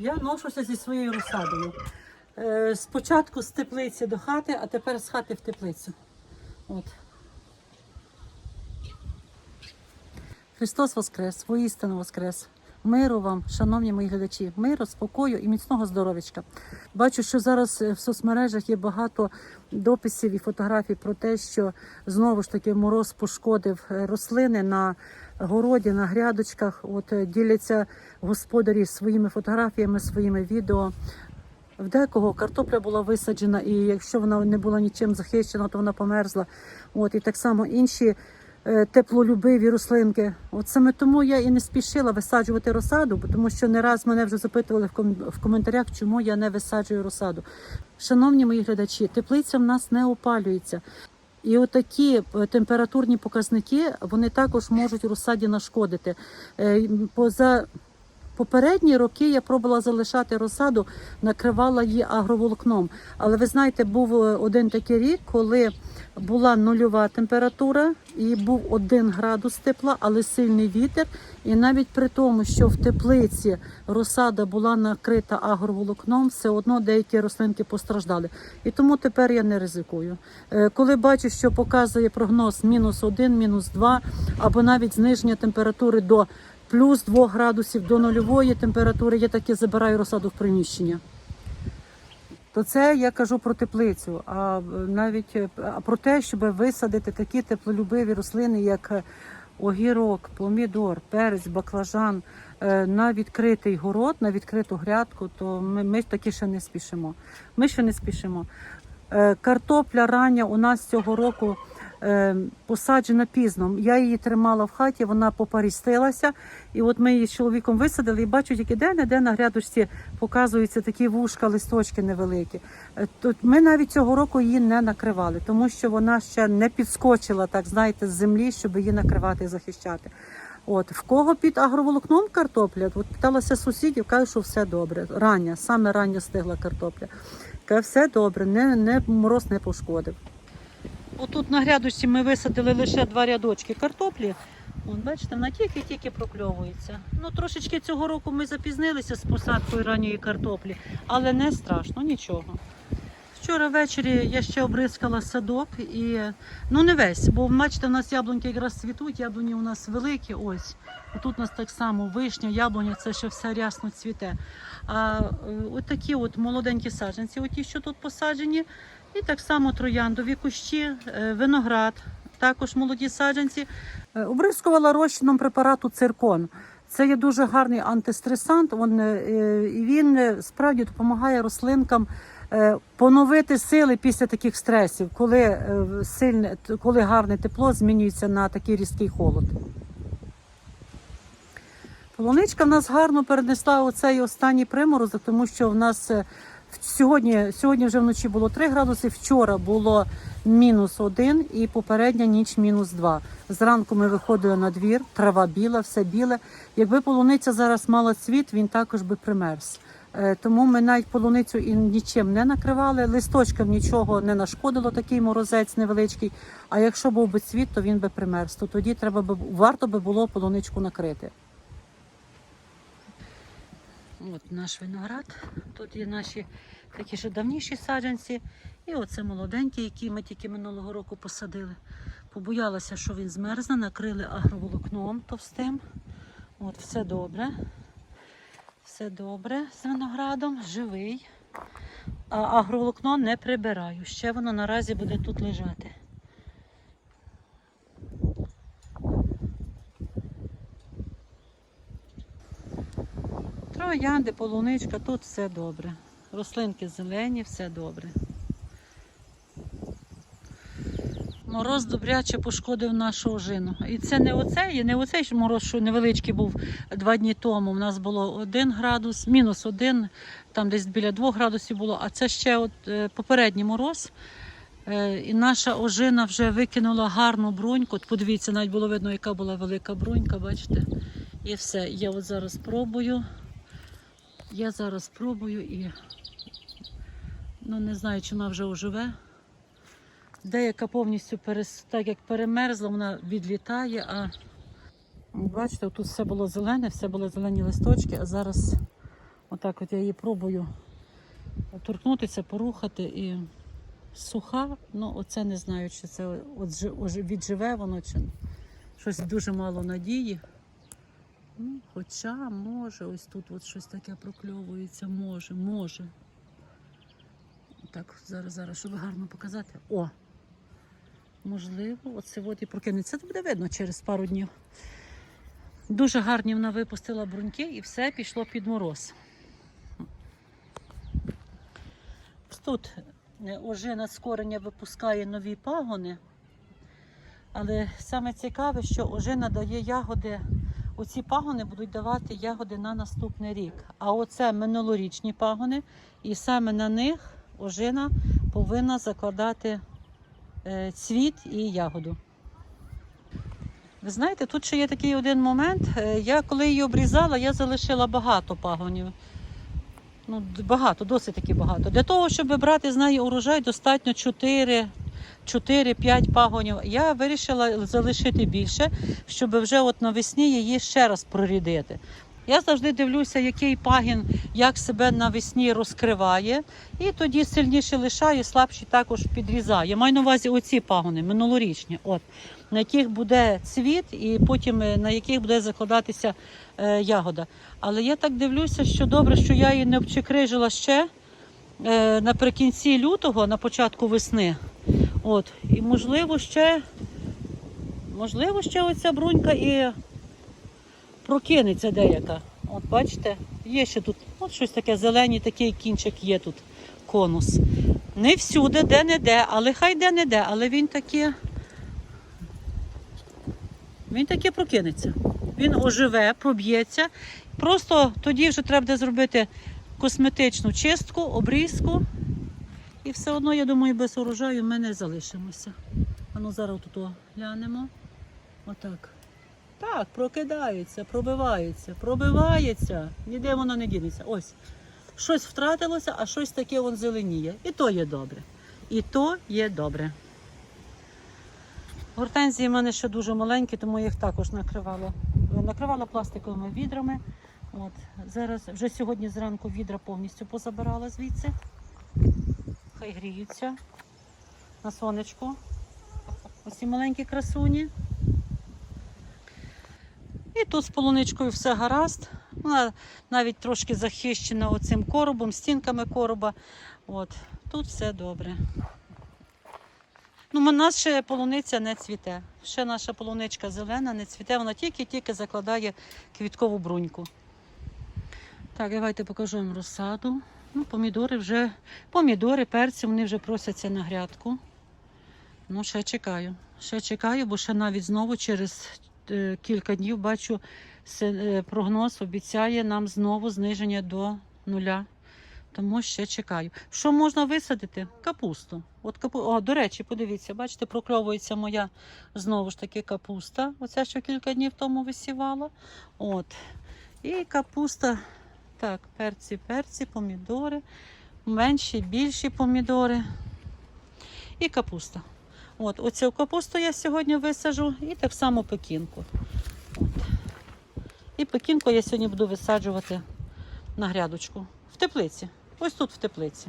Я ношуся зі своєю розсадою. Е, Спочатку з теплиці до хати, а тепер з хати в теплицю. От. Христос Воскрес, воістину Воскрес. Миру вам, шановні мої глядачі, миру, спокою і міцного здоров'ячка. Бачу, що зараз е, в соцмережах є багато дописів і фотографій про те, що знову ж таки мороз пошкодив е, рослини на городі, на грядочках. От е, діляться господарі своїми фотографіями, своїми відео. В декого картопля була висаджена, і якщо вона не була нічим захищена, то вона померзла. От і так само інші теплолюбиві рослинки. От саме тому я і не спішила висаджувати розсаду, тому що не раз мене вже запитували в, коментарях, чому я не висаджую розсаду. Шановні мої глядачі, теплиця в нас не опалюється. І отакі е, температурні показники вони також можуть розсаді нашкодити. Е, Поза Попередні роки я пробувала залишати розсаду, накривала її агроволокном. Але ви знаєте, був е, один такий рік, коли була нульова температура і був один градус тепла, але сильний вітер. І навіть при тому, що в теплиці розсада була накрита агроволокном, все одно деякі рослинки постраждали. І тому тепер я не ризикую. Е, Коли бачу, що показує прогноз мінус один, мінус два, або навіть зниження температури до плюс 2 градусів до нульової температури, я таки забираю розсаду в приміщення. То це я кажу про теплицю, а навіть про те, щоб висадити такі теплолюбиві рослини, як е, огірок, помідор, перець, баклажан е, на відкритий город, на відкриту грядку, то ми, ми таки ще не спішимо. Ми ще не спішимо. Е, Картопля рання у нас цього року посаджена пізно. Я її тримала в хаті, вона попарістилася. І от ми її з чоловіком висадили і бачу, тільки де-не-де на грядочці показуються такі вушка, листочки невеликі. Е, Тут ми навіть цього року її не накривали, тому що вона ще не підскочила, так знаєте, з землі, щоб її накривати і захищати. От в кого під агроволокном картопля? От питалася сусідів, кажуть, що все добре. Рання, саме рання стигла картопля. Каже, все добре, не, не мороз не пошкодив. Отут на грядочці ми висадили лише два рядочки картоплі. Вон, бачите, вона тільки-тільки прокльовується. Ну, трошечки цього року ми запізнилися з посадкою ранньої картоплі, але не страшно, нічого. Вчора ввечері я ще обрискала садок і ну не весь, бо бачите, у нас яблуньки якраз цвітуть, яблуні у нас великі. Ось. Тут у нас так само вишня, яблуня, це ще все рясно цвіте. А е, от такі от молоденькі саджанці, оті, що тут посаджені, і так само трояндові кущі, е, виноград, також молоді саджанці. Е, Обрискувала розчином препарату циркон. Це є дуже гарний антистресант. Він, е, і він справді допомагає рослинкам поновити сили після таких стресів, коли сильне, коли гарне тепло змінюється на такий різкий холод. Полуничка в нас гарно перенесла оцей останній приморозок, тому що в нас сьогодні, сьогодні вже вночі було 3 градуси, вчора було мінус 1 і попередня ніч мінус 2. Зранку ми виходили на двір, трава біла, все біле. Якби полуниця зараз мала цвіт, він також би примерз. Е, Тому ми навіть полуницю і нічим не накривали. Листочкам нічого не нашкодило, такий морозець невеличкий. А якщо був би цвіт, то він би примерз. То тоді треба би варто би було полуничку накрити. От наш виноград. Тут є наші такі ще давніші саджанці. І оце молоденькі, які ми тільки минулого року посадили. Побоялася, що він змерзне, накрили агроволокном товстим. От, все добре. Все добре з виноградом, живий. А агроволокно не прибираю. Ще воно наразі буде тут лежати. Троянди, полуничка, тут все добре. Рослинки зелені, все добре. Мороз добряче пошкодив нашу ожину. І це не оцей, не оцей мороз, що невеличкий був два дні тому. У нас було один градус, мінус один, там десь біля двох градусів було, а це ще от е, попередній мороз. Е, І наша ожина вже викинула гарну бруньку. От подивіться, навіть було видно, яка була велика брунька, бачите? І все. Я от зараз пробую. Я зараз пробую і ну, не знаю, чи вона вже оживе. Деяка повністю перес... так як перемерзла, вона відлітає, а бачите, тут все було зелене, все були зелені листочки, а зараз Отак от я її пробую торкнутися, порухати і суха. Ну, оце не знаю, чи це відживе воно, чи щось дуже мало надії. Хоча, може, ось тут от щось таке прокльовується, може, може. Так, зараз, зараз, щоб гарно показати. О! Можливо, от і прокинеться. Це буде видно через пару днів. Дуже гарні вона випустила бруньки і все пішло під мороз. Тут е, ожина з кореня випускає нові пагони. Але саме цікаве, що ожина дає ягоди. Оці пагони будуть давати ягоди на наступний рік. А оце минулорічні пагони, і саме на них ожина повинна закладати е, цвіт і ягоду. Ви знаєте, тут ще є такий один момент. Е, Я коли її обрізала, я залишила багато пагонів. Ну, багато, досить таки багато. Для того, щоб брати з неї урожай, достатньо 4, 4-5 пагонів. Я вирішила залишити більше, щоб вже от навесні її ще раз прорідити. Я завжди дивлюся, який пагін як себе навесні розкриває, і тоді сильніше лишаю, слабші також підрізаю. Я маю на увазі оці пагони, минулорічні, от, на яких буде цвіт, і потім е, на яких буде закладатися е, ягода. Але я так дивлюся, що добре, що я її не обчекрижила ще е, наприкінці лютого, на початку весни. От, і можливо ще, можливо, ще оця брунька і прокинеться деяка. От бачите, є ще тут от щось таке зелений такий кінчик є тут, конус. Не всюди, де-не-де, але хай де-не-де, але він таки. Він таки прокинеться. Він оживе, проб'ється. Просто тоді вже треба зробити косметичну чистку, обрізку. І все одно, я думаю, без урожаю ми не залишимося. А ну зараз тут глянемо. Отак. Так, прокидається, пробивається, пробивається. Ніде воно не дінеться. Ось. Щось втратилося, а щось таке вон зеленіє. І то є добре. І то є добре. Гортензії в мене ще дуже маленькі, тому їх також накривала. Накривала пластиковими відрами. От. Зараз, вже сьогодні зранку відра повністю позабирала звідси. Хай гріються на сонечку. Ось ці маленькі красуні. І тут з полуничкою все гаразд. Вона навіть трошки захищена оцим коробом, стінками короба. От. Тут все добре. Ну, нас ще полуниця не цвіте. Ще наша полуничка зелена, не цвіте, вона тільки-тільки закладає квіткову бруньку. Так, давайте покажу вам розсаду. Ну, помідори вже, помідори, перці, вони вже просяться на грядку. Ну, ще чекаю. Ще чекаю, бо ще навіть знову через е, кілька днів бачу е, прогноз обіцяє нам знову зниження до нуля. Тому ще чекаю. Що можна висадити? Капусту. От капу... О, до речі, подивіться, бачите, прокльовується моя знову ж таки капуста. Оця що кілька днів тому висівала. От. І капуста. Так, перці, перці, помідори, менші, більші помідори. І капуста. От, оцю капусту я сьогодні висаджу і так само пекінку. От. І пекінку я сьогодні буду висаджувати на грядочку. В теплиці. Ось тут в теплиці.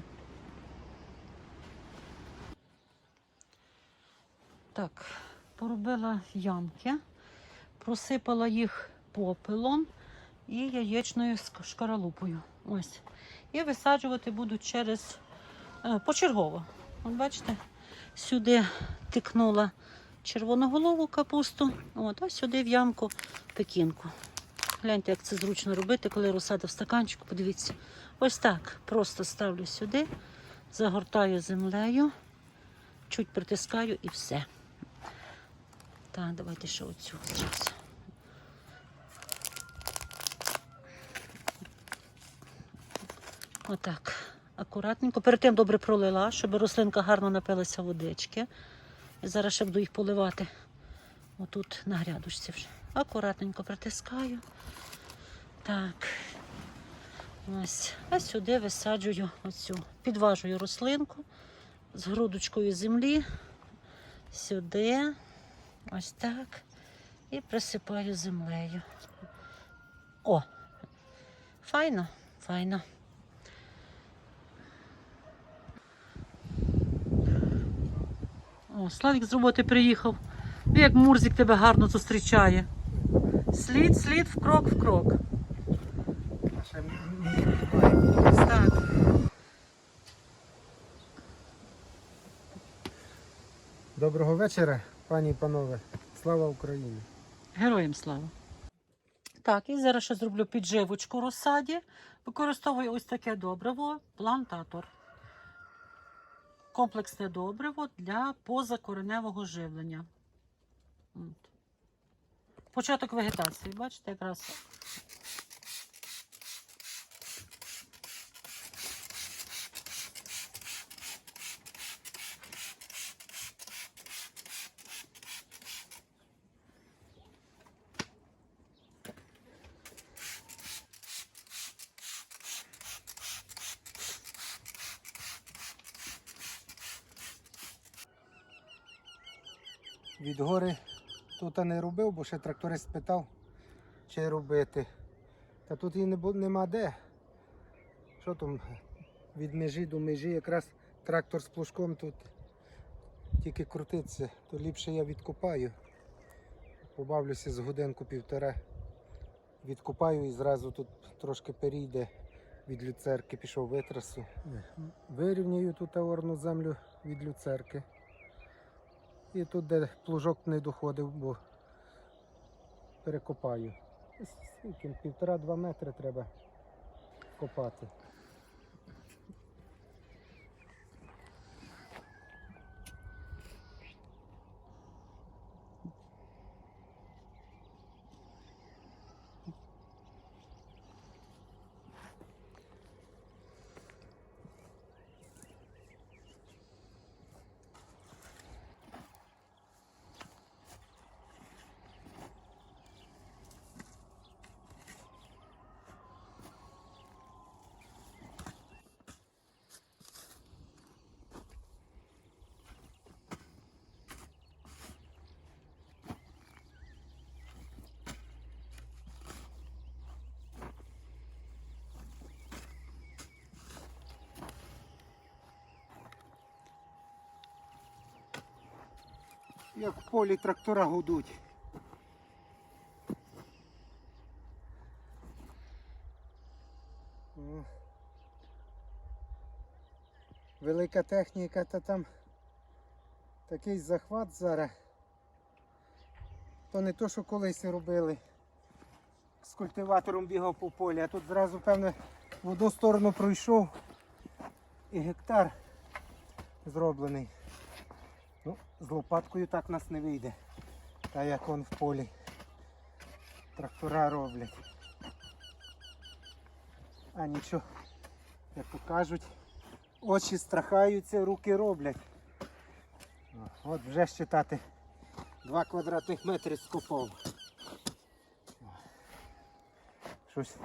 Так, поробила ямки, просипала їх попелом і яєчною шкаралупою. Ось. І висаджувати буду через е, почергово. От бачите, сюди тикнула червоноголову капусту, от, а сюди в ямку пекінку. Гляньте, як це зручно робити, коли розсада в стаканчику. Подивіться. Ось так. Просто ставлю сюди, загортаю землею, чуть притискаю і все. Так, давайте ще оцю. Отак. Акуратненько. Перед тим добре пролила, щоб рослинка гарно напилася водички. І зараз ще буду їх поливати. Отут на грядочці вже. Акуратненько притискаю. Так. Ось. А сюди висаджую оцю. Підважую рослинку з грудочкою землі. Сюди. Ось так. І присипаю землею. О! Файно. Файно. О, Славік з роботи приїхав. Як Мурзик тебе гарно зустрічає. Слід, слід, мій підбиває. Ось так. Доброго вечора, пані і панове. Слава Україні! Героям слава. Так, і зараз ще зроблю підживочку розсаді. Використовую ось таке добриво, плантатор. Комплексне добриво для позакореневого живлення. От. Початок вегетації, бачите, якраз. Від гори тут не робив, бо ще тракторист питав, чи робити. Та тут і не нема де. Що там від межі до межі якраз трактор з плужком тут тільки крутиться, то ліпше я відкопаю. Побавлюся з годинку півтора. Відкопаю і зразу тут трошки перейде від люцерки, пішов витрасу. Вирівнюю тут орну землю від люцерки. І тут, де плужок не доходив, бо перекопаю. Півтора-два метри треба копати. Як в полі трактора гудуть. О. Велика техніка, та там такий захват зараз. То не то, що колись робили. З культиватором бігав по полі, а тут зразу, певне, в одну сторону пройшов і гектар зроблений. З лопаткою так нас не вийде. Та як он в полі. Трактора роблять. А нічого, як то кажуть, очі страхаються, руки роблять. От вже считати 2 квадратних метри скопав. Щось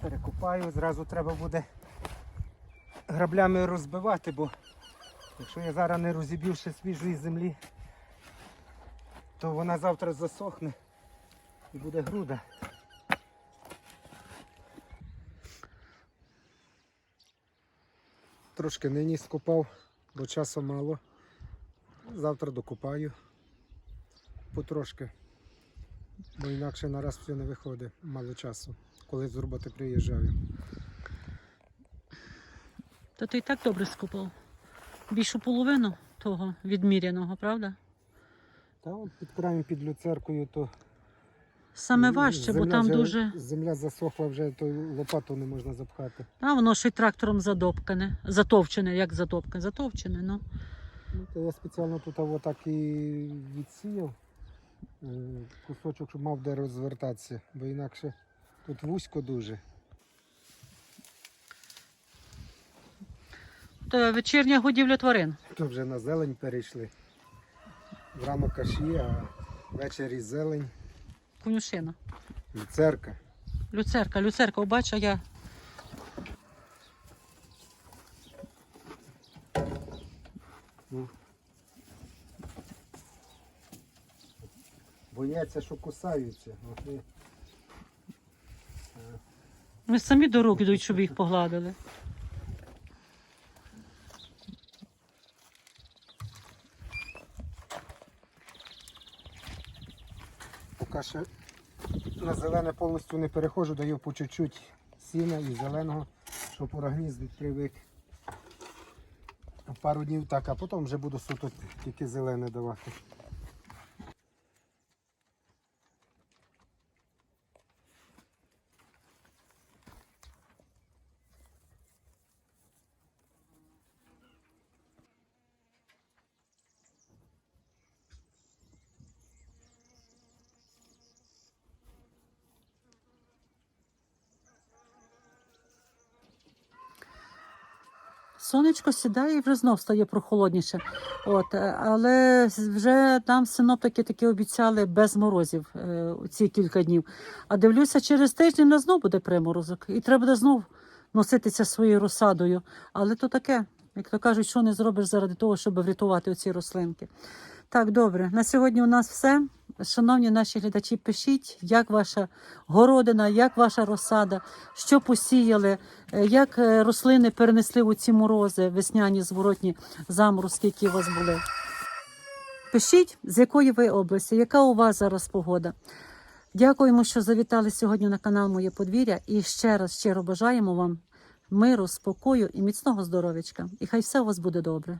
перекопаю, зразу треба буде граблями розбивати, бо Якщо я зараз не розіб'ю ще свіжої землі, то вона завтра засохне і буде груда. Трошки нині скопав, бо часу мало. Завтра докопаю потрошки. Бо інакше нараз все не виходить, мало часу, коли з роботи приїжджаю. Та ти і так добре скупав. Більшу половину того відміряного, правда? Та от під краєм під люцеркою то Саме важче, бо там вже- дуже. Земля засохла вже, то лопату не можна запхати. А воно ще й трактором задопкане. Затовчене, як затопкане. Затовчене, ну. Ну, то я спеціально тут отак і відсіяв е, кусочок, щоб мав де розвертатися, бо інакше тут вузько дуже. То вечірня годівля тварин. То вже на зелень перейшли. Рано каші, а ввечері зелень, Конюшина. люцерка. Люцерка, люцерка, бач, а я. Бояться, що кусаються. Е, Вони самі до рук ідуть, щоб їх погладили. Поки ще на зелене повністю не переходжу, даю по чуть-чуть сіна і зеленого, щоб організм привик. Пару днів так, а потім вже буду суто тільки зелене давати. Сонечко сідає і вже знов стає прохолодніше. От, е, але вже там синоптики такі обіцяли без морозів е, ці кілька днів. А дивлюся, через тиждень на знов буде приморозок. І треба буде знов носитися своєю розсадою. Але то таке, як то кажуть, що не зробиш заради того, щоб врятувати оці рослинки. Так, добре. На сьогодні у нас все. Шановні наші глядачі, пишіть, як ваша городина, як ваша розсада, що посіяли, е, як е, рослини перенесли у ці морози, весняні зворотні заморозки, які у вас були. Пишіть, з якої ви області, яка у вас зараз погода. Дякуємо, що завітали сьогодні на канал Моє подвір'я. І ще раз щиро бажаємо вам миру, спокою і міцного здоров'ячка. І хай все у вас буде добре.